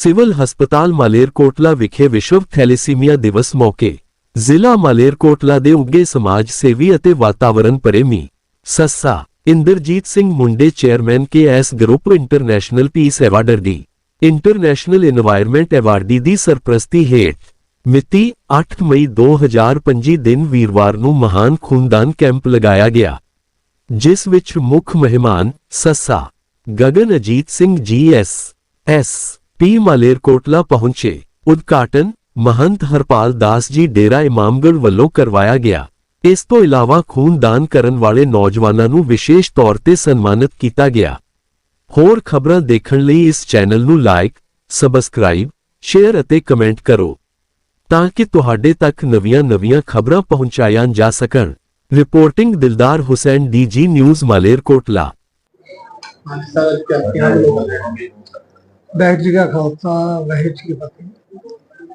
Civil ਹਸਪਤਾਲ ਮਾਲੇਰਕੋਟਲਾ ਵਿਖੇ ਵਿਸ਼ਵ ਥੈਲੇਸੀਮੀਆ ਦਿਵਸ ਮੌਕੇ, ਜ਼ਿਲ੍ਹਾ ਮਾਲੇਰਕੋਟਲਾ ਦੇ ਉੱਗੇ ਸਮਾਜ ਸੇਵੀ ਅਤੇ ਵਾਤਾਵਰਣ ਪ੍ਰੇਮੀ, ਸੱਸਾ ਇੰਦਰਜੀਤ ਸਿੰਘ ਮੁੰਡੇ chairman KS group international peace awardee ਦੀ, ਇੰਟਰਨੈਸ਼ਨਲ এনवायरमेंट ਐਵਾਰਡੀ ਦੀ ਸਰਪ੍ਰਸਤੀ ਹੇਠ, ਮਿਤੀ 8 ਮਈ 2025 ਦਿਨ ਵੀਰਵਾਰ ਨੂੰ ਮਹਾਨ ਖੂਨਦਾਨ ਕੈਂਪ ਲਗਾਇਆ ਗਿਆ, ਜਿਸ ਵਿੱਚ ਮੁੱਖ ਮਹਿਮਾਨ ਸੱਸਾ Gagan Ajit Singh G S S P Malerkotla ਪਹੁੰਚੇ। ਉਦਘਾਟਨ ਮਹੰਤ ਹਰਪਾਲ ਦਾਸ ਜੀ ਡੇਰਾ ਇਮਾਮਗੜ ਵੱਲੋਂ ਕਰਵਾਇਆ ਗਿਆ। ਇਸ ਤੋਂ ਇਲਾਵਾ ਖੂਨਦਾਨ ਕਰਨ ਵਾਲੇ ਨੌਜਵਾਨਾਂ ਨੂੰ ਵਿਸ਼ੇਸ਼ ਤੌਰ ਤੇ ਸਨਮਾਨਿਤ ਕੀਤਾ ਗਿਆ। ਹੋਰ ਖਬਰਾਂ ਦੇਖਣ ਲਈ ਇਸ ਚੈਨਲ ਨੂੰ ਲਾਈਕ, ਸਬਸਕ੍ਰਾਈਬ, ਸ਼ੇਅਰ ਅਤੇ ਕਮੈਂਟ ਕਰੋ। ਤਾਂ ਕਿ ਤੁਹਾਡੇ ਤੱਕ ਨਵੀਆਂ-ਨਵੀਆਂ ਖਬਰਾਂ ਪਹੁੰਚਾਈਆਂ ਜਾ ਸਕਣ। Reporting Dildar Hussain DG news Malerkotla. Sir ਕਿਹਨਾਂ ਦੇ ਲੋਕ ਵਾਹਿਗੁਰੂ ਜੀ ਕਾ ਖਾਲਸਾ, ਵਾਹਿਗੁਰੂ ਜੀ ਕੀ ਫਤਿਹ।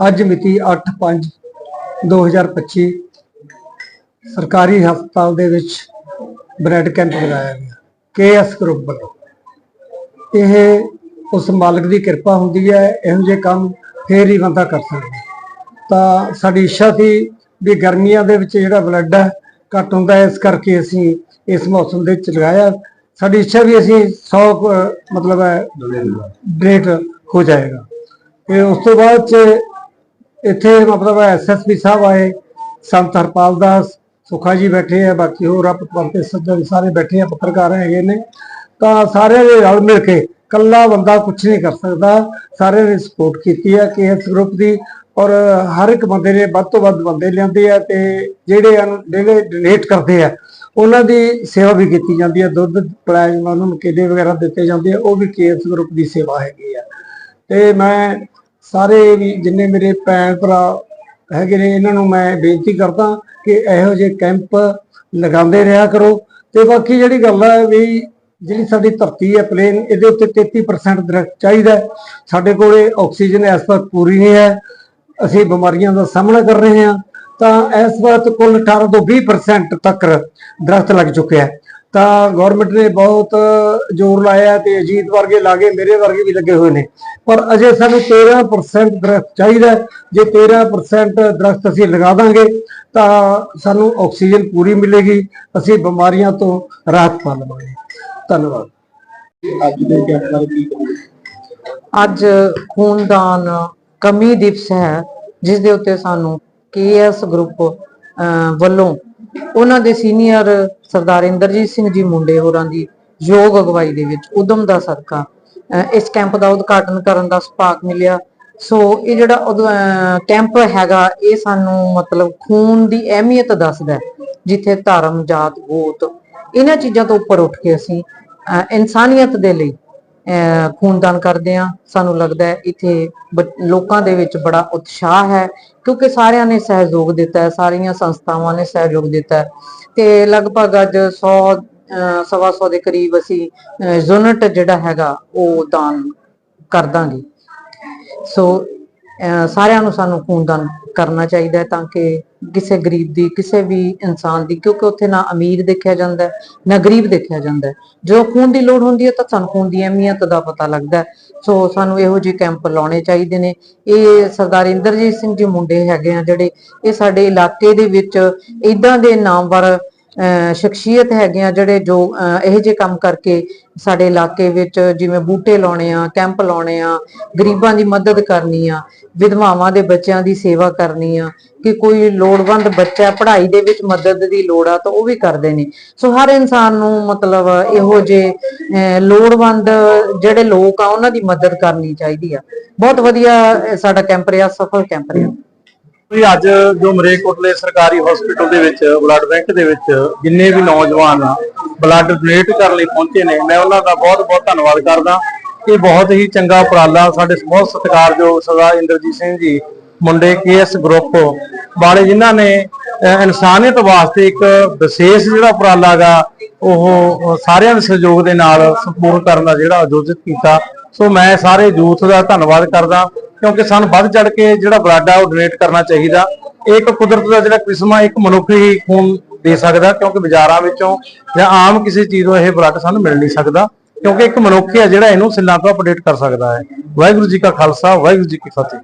ਅੱਜ ਮਿਤੀ 8/5/2025 ਸਰਕਾਰੀ ਹਸਪਤਾਲ ਦੇ ਵਿੱਚ ਬਲੱਡ ਕੈਂਪ ਲਗਾਇਆ ਗਿਆ, ਕੇਐਸ ਗਰੁੱਪ ਵੱਲੋਂ। ਇਹ ਉਸ ਮਾਲਕ ਦੀ ਕਿਰਪਾ ਹੁੰਦੀ ਹੈ, ਇਹੋ ਜਿਹੇ ਕੰਮ ਫੇਰ ਹੀ ਬੰਦਾ ਕਰ ਸਕਦਾ। ਤਾਂ ਸਾਡੀ ਇੱਛਾ ਸੀ ਵੀ ਗਰਮੀਆਂ ਦੇ ਵਿੱਚ ਜਿਹੜਾ ਬਲੱਡ ਹੈ, ਘੱਟ ਹੁੰਦਾ, ਇਸ ਕਰਕੇ ਅਸੀਂ ਇਸ ਮੌਸਮ ਦੇ ਵਿੱਚ ਲਗਾਇਆ। ਸਾਡੀ ਇੱਛਾ ਵੀ ਅਸੀਂ 100 ਮਤਲਬ ਹੈ ਡੇਟ ਹੋ ਜਾਏਗਾ। ਤੇ ਉਸ ਤੋਂ ਬਾਅਦ ਚ ਇੱਥੇ ਮਤਲਬ ਐਸਐਸਪੀ ਸਾਹਿਬ ਆਏ, ਸੰਤ ਹਰਪਾਲ ਦਾਸ ਸੁਖਾ ਜੀ ਬੈਠੇ ਆ, ਬਾਕੀ ਹੋਰ ਆਪਤੇ ਸੱਜਣ ਸਾਰੇ ਬੈਠੇ ਆ, ਪੱਤਰਕਾਰ ਹੈਗੇ ਨੇ। ਤਾਂ ਸਾਰਿਆਂ ਦੇ ਰਲ ਮਿਲ ਕੇ ਕੱਲਾ ਬੰਦਾ ਕੁਝ ਨਹੀਂ ਕਰ ਸਕਦਾ। ਸਾਰਿਆਂ ਨੇ ਸਪੋਰਟ ਕੀਤੀ ਹੈ ਕਿ ਇਸ ਗਰੁੱਪ ਦੀ ਔਰ ਹਰ ਇੱਕ ਬੰਦੇ ਨੇ ਵੱਧ ਤੋਂ ਵੱਧ ਬੰਦੇ ਲਿਆਂਦੇ ਆ ਤੇ ਜਿਹੜੇ ਹਨ ਜਿਹੜੇ ਡੋਨੇਟ ਕਰਦੇ ਆ ਉਹਨਾਂ ਦੀ ਸੇਵਾ ਵੀ ਕੀਤੀ ਜਾਂਦੀ ਹੈ, ਦੁੱਧ ਪਿਲਾਇਆ ਜਾਂਦਾ ਉਹਨਾਂ ਨੂੰ ਕੇਲੇ ਵਗੈਰਾ ਦਿੱਤੇ ਜਾਂਦੇ ਆ, ਉਹ ਵੀ ਕੇਐਸ ਗਰੁੱਪ ਦੀ ਸੇਵਾ ਹੈਗੀ ਆ। ਤੇ ਮੈਂ ਸਾਰੇ ਵੀ ਜਿੰਨੇ ਮੇਰੇ ਭੈਣ ਭਰਾ ਹੈਗੇ ਨੇ, ਇਹਨਾਂ ਨੂੰ ਮੈਂ ਬੇਨਤੀ ਕਰਦਾ ਕਿ ਇਹੋ ਜਿਹੇ ਕੈਂਪ ਲਗਾਉਂਦੇ ਰਿਹਾ ਕਰੋ। ਤੇ ਬਾਕੀ ਜਿਹੜੀ ਗੱਲ ਹੈ ਵੀ ਜਿਹੜੀ ਸਾਡੀ ਧਰਤੀ ਹੈ ਪਲੇਨ, ਇਹਦੇ ਉੱਤੇ 33% ਦਰਖਤ ਚਾਹੀਦਾ ਸਾਡੇ ਕੋਲੇ ਆਕਸੀਜਨ ਇਸ ਵਕਤ ਪੂਰੀ ਨਹੀਂ ਹੈ। ਅਸੀਂ ਬਿਮਾਰੀਆਂ ਦਾ ਸਾਹਮਣਾ ਕਰ ਰਹੇ ਹਾਂ। ਤਾਂ ਇਸ ਵਕਤ ਕੁੱਲ 18 ਤੋਂ 20% ਤੱਕ ਦਰਖਤ ਲੱਗ ਚੁੱਕਿਆ ਹੈ ਤਾਂ ਗਵਰਨਮੈਂਟ ਨੇ ਬਹੁਤ ਜ਼ੋਰ ਲਾਇਆ ਤੇ ਅਜੀਤ ਵਰਗੇ ਲਾਗੇ ਮੇਰੇ ਵਰਗੇ ਵੀ ਲੱਗੇ ਹੋਏ ਨੇ। ਪਰ ਅਜੇ ਸਾਨੂੰ 13% ਦਰਖਤ ਚਾਹੀਦਾ ਹੈ। ਜੇ 13% ਦਰਖਤ ਅਸੀਂ ਲਗਾ ਦਾਂਗੇ ਤਾਂ ਸਾਨੂੰ ਆਕਸੀਜਨ ਪੂਰੀ ਮਿਲੇਗੀ। ਅਸੀਂ ਬਿਮਾਰੀਆਂ ਤੋਂ ਰਾਹਤ ਪਾ ਲਵਾਂਗੇ ਧੰਨਵਾਦ। ਅੱਜ ਦੇ ਕੈਂਪ ਬਾਰੇ ਕੀ ਕਹੋਗੇ? ਅੱਜ ਖੂਨਦਾਨ ਕਮੀ ਦਿਵਸ ਹੈ ਜਿਸ ਦੇ ਉੱਤੇ ਸਾਨੂੰ ਕੇਐਸ ਗਰੁੱਪ ਵੱਲੋਂ ਉਹਨਾਂ ਦੇ ਸੀਨੀਅਰ ਸਰਦਾਰ ਇੰਦਰਜੀਤ ਸਿੰਘ ਜੀ ਮੁੰਡੇ ਹੋਰਾਂ ਦੀ ਯੋਗ ਅਗਵਾਈ ਦੇ ਵਿੱਚ ਉਦਮ ਦਾ ਸਦਕਾ ਇਸ ਕੈਂਪ ਦਾ ਉਦਘਾਟਨ ਕਰਨ ਦਾ ਸੁਭਾਗ ਮਿਲਿਆ। ਸੋ ਇਹ ਜਿਹੜਾ ਕੈਂਪ ਹੈਗਾ ਇਹ ਸਾਨੂੰ ਮਤਲਬ ਖੂਨ ਦੀ ਅਹਿਮੀਅਤ ਦੱਸਦਾ ਜਿੱਥੇ ਧਰਮ ਜਾਤ ਗੋਤ ਇਹਨਾਂ ਚੀਜ਼ਾਂ ਤੋਂ ਉੱਪਰ ਉੱਠ ਕੇ ਅਸੀਂ ਅਹ, ਇਨਸਾਨੀਅਤ ਦੇ ਲਈ ਖੂਨਦਾਨ ਕਰਦੇ ਆ ਸਾਨੂੰ ਲੱਗਦਾ ਹੈ ਇੱਥੇ ਲੋਕਾਂ ਦੇ ਵਿੱਚ ਬੜਾ ਉਤਸ਼ਾਹ ਹੈ ਕਿਉਂਕਿ ਸਾਰਿਆਂ ਨੇ ਸਹਿਯੋਗ ਦਿੱਤਾ ਹੈ, ਸਾਰੀਆਂ ਸੰਸਥਾਵਾਂ ਨੇ ਸਹਿਯੋਗ ਦਿੱਤਾ ਹੈ। ਤੇ ਲਗਭਗ ਅੱਜ 100 ਅਹ ਸਵਾ ਸੌ ਦੇ ਕਰੀਬ ਅਸੀਂ ਯੂਨਿਟ ਜਿਹੜਾ ਹੈਗਾ ਉਹ ਦਾਨ ਕਰ ਦਾਂਗੇ। ਸੋ ਸਾਰਿਆਂ ਨੂੰ ਸਾਨੂੰ ਖੂਨਦਾਨ ਕਰਨਾ ਚਾਹੀਦਾ ਹੈ ਤਾਂ ਕਿ ਕਿਸੇ ਗਰੀਬ ਦੀ, ਕਿਸੇ ਵੀ ਇਨਸਾਨ ਦੀ, ਕਿਉਂਕਿ ਉੱਥੇ ਨਾ ਅਮੀਰ ਦੇਖਿਆ ਜਾਂਦਾ ਨਾ ਗਰੀਬ ਦੇਖਿਆ ਜਾਂਦਾ ਜਦੋਂ ਖੂਨ ਦੀ ਲੋੜ ਹੁੰਦੀ ਹੈ ਤਾਂ ਸਾਨੂੰ ਖੂਨ ਦੀ ਅਹਿਮੀਅਤ ਦਾ ਪਤਾ ਲੱਗਦਾ ਸੋ ਸਾਨੂੰ ਇਹੋ ਜਿਹੇ ਕੈਂਪ ਲਾਉਣੇ ਚਾਹੀਦੇ ਨੇ। ਇਹ ਸਰਦਾਰ ਇੰਦਰਜੀਤ ਸਿੰਘ ਜੀ ਮੁੰਡੇ ਹੈਗੇ ਆ ਜਿਹੜੇ, ਇਹ ਸਾਡੇ ਇਲਾਕੇ ਦੇ ਵਿੱਚ ਇਦਾਂ ਦੇ ਨਾਮਵਰ ਅਹ ਸ਼ਖਸੀਅਤ ਹੈਗੇ ਆ ਜਿਹੜੇ ਜੋ ਇਹੋ ਜਿਹੇ ਕੰਮ ਕਰਕੇ ਸਾਡੇ ਇਲਾਕੇ ਵਿੱਚ ਜਿਵੇਂ ਬੂਟੇ ਲਾਉਣੇ ਆ, ਕੈਂਪ ਲਾਉਣੇ ਆ, ਗਰੀਬਾਂ ਦੀ ਮਦਦ ਕਰਨੀ ਆ, ਵਿਧਵਾਵਾਂ ਦੇ ਬੱਚਿਆਂ ਦੀ ਸੇਵਾ ਕਰਨੀ ਆ, ਕਿ ਕੋਈ ਲੋੜਵੰਦ ਬੱਚਾ ਪੜ੍ਹਾਈ ਦੇ ਵਿੱਚ ਮਦਦ ਦੀ ਲੋੜ ਆ ਤਾਂ ਉਹ ਵੀ ਕਰਦੇ ਨੇ। ਸੋ ਹਰ ਇਨਸਾਨ ਨੂੰ ਮਤਲਬ ਇਹੋ ਜਿਹੇ ਅਹ ਲੋੜਵੰਦ ਜਿਹੜੇ ਲੋਕ ਆ, ਉਹਨਾਂ ਦੀ ਮਦਦ ਕਰਨੀ ਚਾਹੀਦੀ ਆ। ਬਹੁਤ ਵਧੀਆ ਸਾਡਾ ਕੈਂਪ ਰਿਹਾ, ਸਫਲ ਕੈਂਪ ਰਿਹਾ। ਵੀ ਅੱਜ ਜੋ ਮਰੇਕੋਟਲੇ ਸਰਕਾਰੀ ਹਸਪੀਟਲ ਦੇ ਵਿੱਚ ਬਲੱਡ ਬੈਂਕ ਦੇ ਵਿੱਚ ਜਿੰਨੇ ਵੀ ਨੌਜਵਾਨ ਬਲੱਡ ਡੋਨੇਟ ਕਰਨ ਲਈ ਪਹੁੰਚੇ ਨੇ, ਮੈਂ ਉਹਨਾਂ ਦਾ ਬਹੁਤ-ਬਹੁਤ ਧੰਨਵਾਦ ਕਰਦਾ। ਇਹ ਬਹੁਤ ਹੀ ਚੰਗਾ ਉਪਰਾਲਾ ਸਾਡੇ ਬਹੁਤ ਸਤਿਕਾਰਯੋਗ ਸਰਦਾਰ ਇੰਦਰਜੀਤ ਸਿੰਘ ਜੀ, ਮੁੰਡੇ ਕੇਐਸ ਗਰੁੱਪ ਵਾਲੇ ਜਿਨ੍ਹਾਂ ਨੇ ਇਨਸਾਨੀਅਤ ਵਾਸਤੇ ਇੱਕ ਵਿਸ਼ੇਸ਼ ਜਿਹੜਾ ਉਪਰਾਲਾ ਗਾ ਉਹ ਸਾਰਿਆਂ ਦੇ ਸਹਿਯੋਗ ਦੇ ਨਾਲ ਸੰਪੂਰਨ ਕਰਨ ਦਾ ਜਿਹੜਾ ਆਯੋਜਿਤ ਕੀਤਾ। ਸੋ ਮੈਂ ਸਾਰੇ ਯੂਥ ਦਾ ਧੰਨਵਾਦ ਕਰਦਾ। ਕਿਉਂਕਿ ਸਾਨੂੰ ਵੱਧ ਚੜ ਕੇ ਜਿਹੜਾ ਬਲੱਡ ਆ ਉਹ ਡੋਨੇਟ ਕਰਨਾ ਚਾਹੀਦਾ। ਇਹ ਇੱਕ ਕੁਦਰਤ ਦਾ ਜਿਹੜਾ ਕਿਸਮ ਆ ਇੱਕ ਮਨੁੱਖੀ ਖੂਨ ਦੇ ਸਕਦਾ ਕਿਉਂਕਿ ਬਾਜ਼ਾਰਾਂ ਵਿੱਚੋਂ ਜਾਂ ਆਮ ਕਿਸੇ ਚੀਜ਼ ਤੋਂ ਇਹ ਬਲੱਡ ਸਾਨੂੰ ਮਿਲ ਨਹੀਂ ਸਕਦਾ। ਕਿਉਂਕਿ ਇੱਕ ਮਨੁੱਖ ਹੀ ਹੈ ਜਿਹੜਾ ਇਹਨੂੰ ਸਿੱਲਾਂ ਤੋਂ ਅਪਡੇਟ ਕਰ ਸਕਦਾ ਹੈ। ਵਾਹਿਗੁਰੂ ਜੀ ਕਾ ਖਾਲਸਾ, ਵਾਹਿਗੁਰੂ ਜੀ ਕੀ ਫਤਿਹ।